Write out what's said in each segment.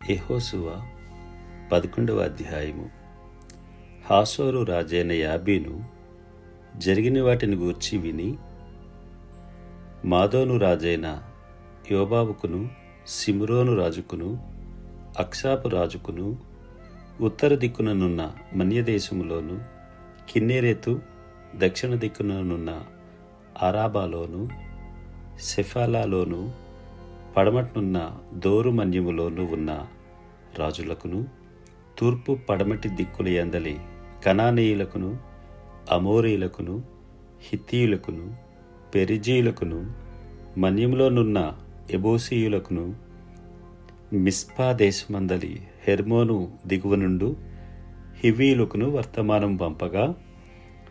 యెహోషువ పదకొండవ అధ్యాయము. హాసోరు రాజైన యాబీను జరిగిన వాటిని గూర్చి విని మాధోను రాజైన యోబాబుకును సిమ్రోను రాజుకును అక్షాపు రాజుకును ఉత్తర దిక్కుననున్న మన్యదేశములోను కిన్నెరేతు దక్షిణ దిక్కుననున్న అరాబాలోను సెఫాలాలోను పడమటనున్న దోరు మన్యములోను ఉన్న రాజులకును తూర్పు పడమటి దిక్కుల ఎందలి కనానీయులకును అమోరీయులకును హిత్తీయులకును పెరిజీయులకును మన్యములోనున్న ఎబోసీయులకును మిస్పా దేశమందలి హెర్మోను దిగువ నుండు హివీయులకును వర్తమానం పంపగా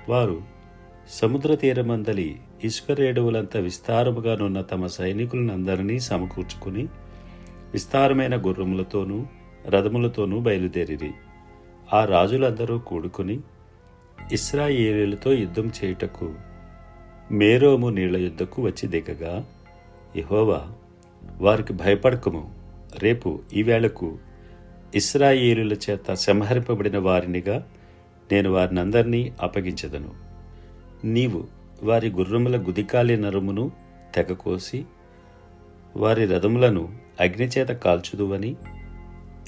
వారు సముద్ర తీరమందలి ఇసుక రేడువులంత విస్తారముగానున్న తమ సైనికులనందరినీ సమకూర్చుకుని విస్తారమైన గుర్రములతోనూ రథములతోనూ బయలుదేరిరి. ఆ రాజులందరూ కూడుకుని ఇస్రాయేలీలతో యుద్ధం చేయుటకు మేరోము నీళ్ళ యుద్ధకు వచ్చి దిగగా యెహోవా వారికి భయపడకము. రేపు ఈవేళకు ఇస్రాయేలుల చేత సంహరింపబడిన వారినిగా నేను వారినందరినీ అప్పగించదను. నీవు వారి గుర్రముల గుదికాలి నరుమును తెగకోసి వారి రథములను అగ్నిచేత కాల్చుదువని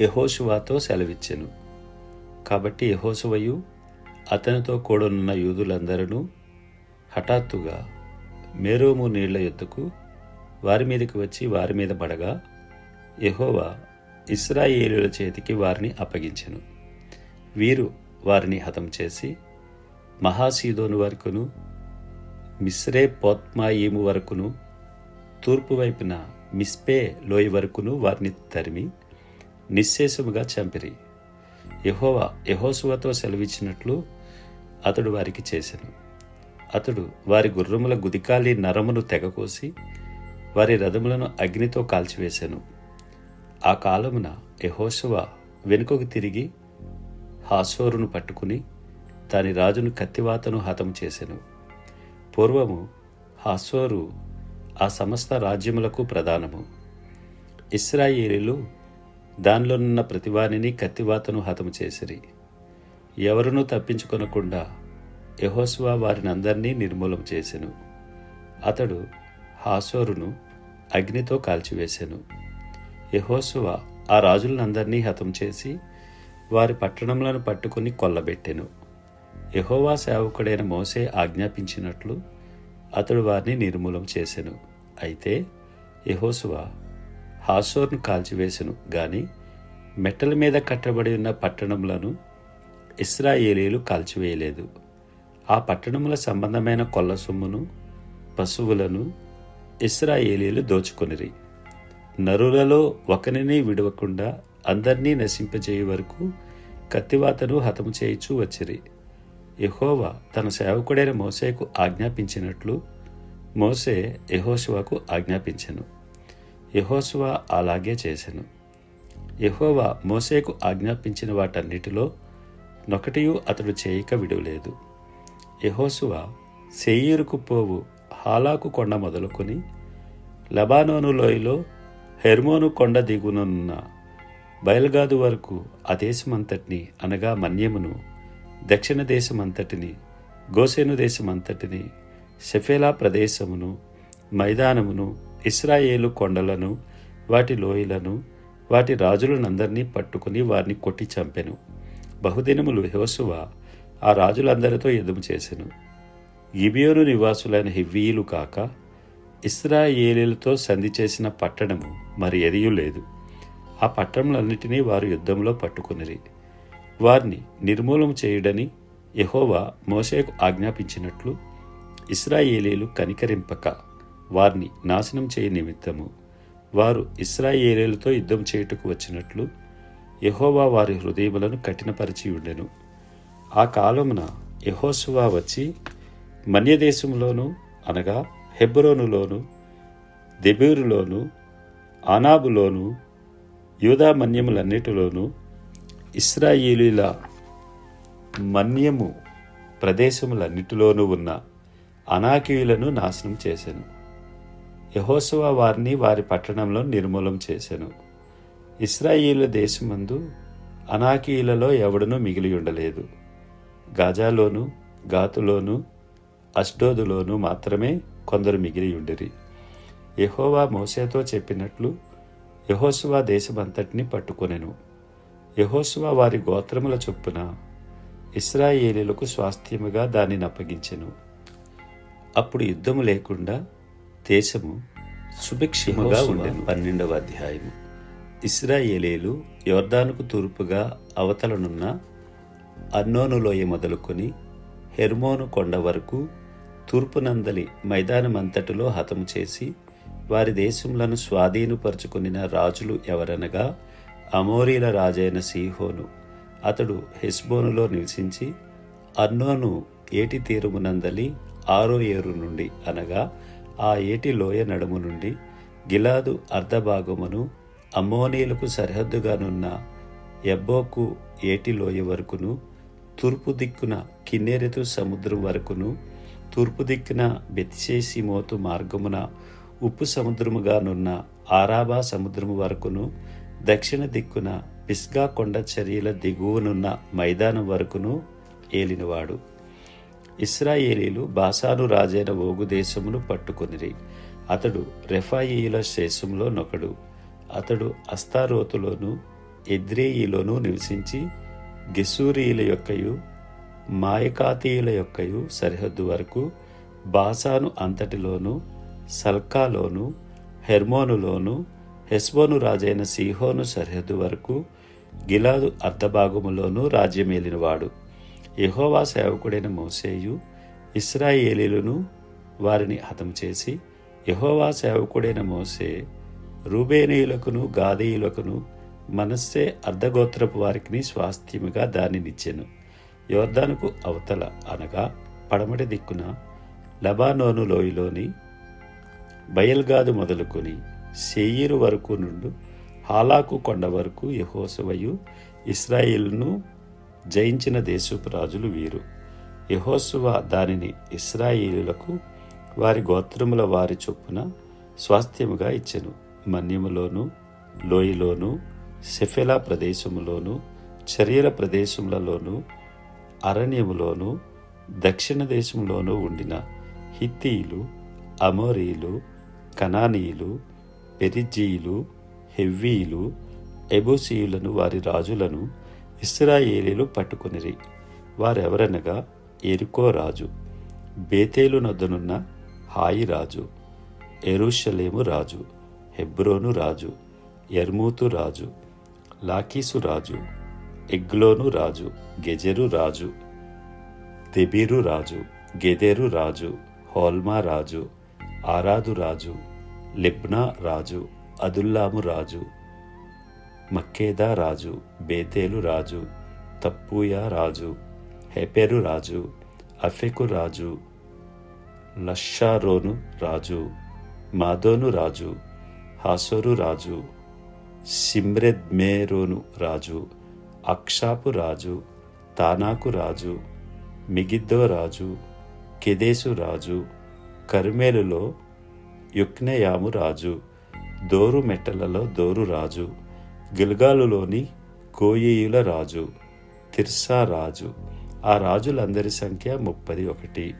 యహోశువాతో సెలవిచ్చెను. కాబట్టి యహోశువయు అతనితో కూడనున్న యూదులందరూ హఠాత్తుగా మేరోము నీళ్ళ ఎత్తుకు వారి మీదకి వచ్చి వారి మీద పడగా యహోవా ఇస్రాయేలుల చేతికి వారిని అప్పగించెను. వీరు వారిని హతం చేసి మహాసీదోను వరకును మిస్రే పోత్మాయిము వరకును తూర్పు వైపున మిస్పే లోయ వరకును వారిని తరిమి నిశ్శేషముగా చంపిరి. యహోవా యహోసువతో సెలవిచ్చినట్లు అతడు వారికి చేశాను అతడు వారి గుర్రముల గుదికాలి నరమును తెగకోసి వారి రథములను అగ్నితో కాల్చివేశాను ఆ కాలమున యహోశువ వెనుకకు తిరిగి హాసోరును పట్టుకుని దాని రాజును కత్తివాతను హతం చేశాను పూర్వము హాసోరు ఆ సమస్త రాజ్యములకు ప్రధానము. ఇస్రాయేలీలు దానిలోనున్న ప్రతివానిని కత్తివాతను హతము చేసిరి. ఎవరునూ తప్పించుకొనకుండా యహోస్వా వారినందరినీ నిర్మూలం చేసెను. అతడు హాసోరును అగ్నితో కాల్చివేశాను యహోసువ ఆ రాజులందరినీ హతం చేసి వారి పట్టణములను పట్టుకుని కొల్లబెట్టెను. యహోవా సేవకుడైన మోసే ఆజ్ఞాపించినట్లు అతడు వారిని నిర్మూలం చేసెను. అయితే యహోసువ హాసోర్ను కాల్చివేసెను. గాని మెట్టల మీద కట్టబడి ఉన్న పట్టణములను ఇస్రాయేలీలు కాల్చివేయలేదు. ఆ పట్టణముల సంబంధమైన కొల్ల సొమ్మును పశువులను ఇస్రాయేలీలు దోచుకొనిరి. నరులలో ఒకరిని విడవకుండా అందరినీ నశింపజేయ వరకు కత్తివాతను హతము చేయిచూ వచ్చిరి. యహోవా తన సేవకుడైన మోసేకు ఆజ్ఞాపించినట్లు మోసే యహోశువకు ఆజ్ఞాపించెను. యహోశువ అలాగే చేసెను. యహోవా మోసేకు ఆజ్ఞాపించిన వాటన్నిటిలో నొకటియూ అతడు చేయక విడవలేదు. యహోశువా సెయ్యూరుకు పోవు హాలాకు కొండ మొదలుకొని లబానోను లోయలో హెర్మోను కొండ దిగునున్న బయల్గాదు వరకు ఆ దేశమంతటిని అనగా మన్యమును దక్షిణ దేశమంతటిని గోసేను దేశమంతటిని షెఫేలా ప్రదేశమును మైదానమును ఇస్రాయేలు కొండలను వాటి లోయలను వాటి రాజులనందరినీ పట్టుకుని వారిని కొట్టి చంపెను. బహుదినములు హోసువ ఆ రాజులందరితో యుద్ధము చేసెను. గిబియోను నివాసులైన హివ్వీయులు కాక ఇస్రాయేలీలతో సంధి చేసిన పట్టణము మరి ఎదియు లేదు. ఆ పట్టణములన్నిటినీ వారు యుద్ధంలో పట్టుకునిరి. వారిని నిర్మూలన చేయుడని యహోవా మోసేకు ఆజ్ఞాపించినట్లు ఇస్రాయేలీలు కనికరింపక వారిని నాశనం చేయ నిమిత్తము. వారు ఇస్రాయేలీలతో యుద్ధం చేయుటకు వచ్చినట్లు యహోవా వారి హృదయములను కఠినపరిచి ఉండెను. ఆ కాలమున యహోసువా వచ్చి మన్యదేశంలోను అనగా హెబ్రోనులోను దెబూరులోను ఆనాబులోను యూదా మన్యములన్నిటిలోనూ ఇస్రాయేలీల మన్యము ప్రదేశములన్నిటిలోనూ ఉన్న అనాకీయులను నాశనం చేశాను యహోసవ వారిని వారి పట్టణంలో నిర్మూలం చేశాను ఇస్రాయిలు దేశమందు అనాకీయులలో ఎవడనూ మిగిలి ఉండలేదు గాజాలోను గాతులోను అష్డోదులోను మాత్రమే కొందరు మిగిలి ఉండిరి యహోవా మోసేతో చెప్పినట్లు యహోసువా దేశమంతటిని పట్టుకొనెను. యహోశువా వారి గోత్రముల చొప్పున ఇస్రాయేలీలకు స్వాస్థ్యముగా దానిని అప్పగించెను. అప్పుడు యుద్ధము లేకుండా దేశము సుభిక్షముగా ఉండెను. పన్నెండవ అధ్యాయము. ఇస్రాయేలీలు యోర్దానుకు తూర్పుగా అవతలనున్న అన్నోను లోయ మొదలుకొని హెర్మోను కొండ వరకు తూర్పునందలి మైదానమంతటిలో హతము చేసి వారి దేశములను స్వాధీనపరుచుకొనిన రాజులు ఎవరనగా అమోరీల రాజైన సీహోను. అతడు హెస్బోనులో నివసించి అన్నోను ఏటి తీరుమునందలి ఆరో ఏరు నుండి అనగా ఆ ఏటి లోయ నడుము నుండి గిలాదు అర్ధభాగమును అమోనీలకు సరిహద్దుగానున్న ఎబ్బోకు ఏటి లోయ వరకును తూర్పు దిక్కున కిన్నెరెతు సముద్రం వరకును తూర్పు దిక్కున బెత్సేసిమోతు మార్గమున ఉప్పు సముద్రముగానున్న ఆరాబా సముద్రము వరకును దక్షిణ దిక్కున పిస్గా కొండ చర్యల దిగువనున్న మైదానం వరకును ఏలినవాడు. ఇస్రాయేలీలు బాసాను రాజైన ఓగు దేశమును పట్టుకొనిరి. అతడు రెఫాయిల శేషంలో నొకడు. అతడు అస్తారోతులోను ఎద్రేయిలోనూ నివసించి గెసూరియుల యొక్కయు మాయకాతీయుల యొక్కయు సరిహద్దు వరకు బాసాను అంతటిలోను సల్కాలోను హెర్మోనులోను హెస్బోను రాజైన సీహోను సరిహద్దు వరకు గిలాదు అర్ధభాగములోనూ రాజ్యమేలినవాడు. యహోవా సేవకుడైన మోసేయు ఇస్రాయేలీలను వారిని హతం చేసి యహోవా సేవకుడైన మోసే రూబేనీయులకును గాదేయులకును మనస్సే అర్ధగోత్రపు వారికి స్వాస్థ్యముగా దానినిచ్చెను. యోర్ధానుకు అవతల అనగా పడమటి దిక్కున లబానోను లోయలోని బయల్గాదు మొదలుకొని సెయ్యిరు వరకు నుండు హాలాకు కొండ వరకు యహోసవయు ఇస్రాయిల్ను జయించిన దేశపు రాజులు వీరు. యహోసువ దానిని ఇస్రాయిలులకు వారి గోత్రముల వారి చొప్పున స్వాస్థ్యముగా ఇచ్చెను. మన్యములోను లోయలోను సెఫెలా ప్రదేశములోను శరీర ప్రదేశములలోను అరణ్యములోను దక్షిణ దేశంలోనూ ఉండిన హిత్తీయులు అమోరీలు కనానీయులు పెరిజీయులు హెవ్వీలు ఎబోసీయులను వారి రాజులను ఇస్రాయేలీలు పట్టుకొనిరి. వారెవరనగా? ఎరుకో రాజు. బేతేలు నొద్దనున్న హాయి రాజు. ఎరుషలేము రాజు. హెబ్రోను రాజు. ఎర్మూతు రాజు. లాకీసు రాజు. ఎగ్లోను రాజు. గెజెరు రాజు. దెబీరు రాజు. గెదెరు రాజు. హోల్మా రాజు. ఆరాదు రాజు. లిబ్నా రాజు అదుల్లాము రాజు మక్కేదా రాజు బేతేలు రాజు తప్పూయా రాజు హెపెరు రాజు అఫెకు రాజు లషారోను రాజు మాదోను రాజు హాసోరు రాజు సిమ్రెద్మేరోను రాజు అక్షాపు రాజు తానాకు రాజు మిగిద్దో రాజు కెదేసు రాజు కర్మేలులో యుక్నయాము రాజు దోరు మెట్టలలో దోరు రాజు గిల్గాలులోని కోయేయుల రాజు తిర్సా రాజు ఆ రాజులందరి సంఖ్య ముప్పది ఒకటి.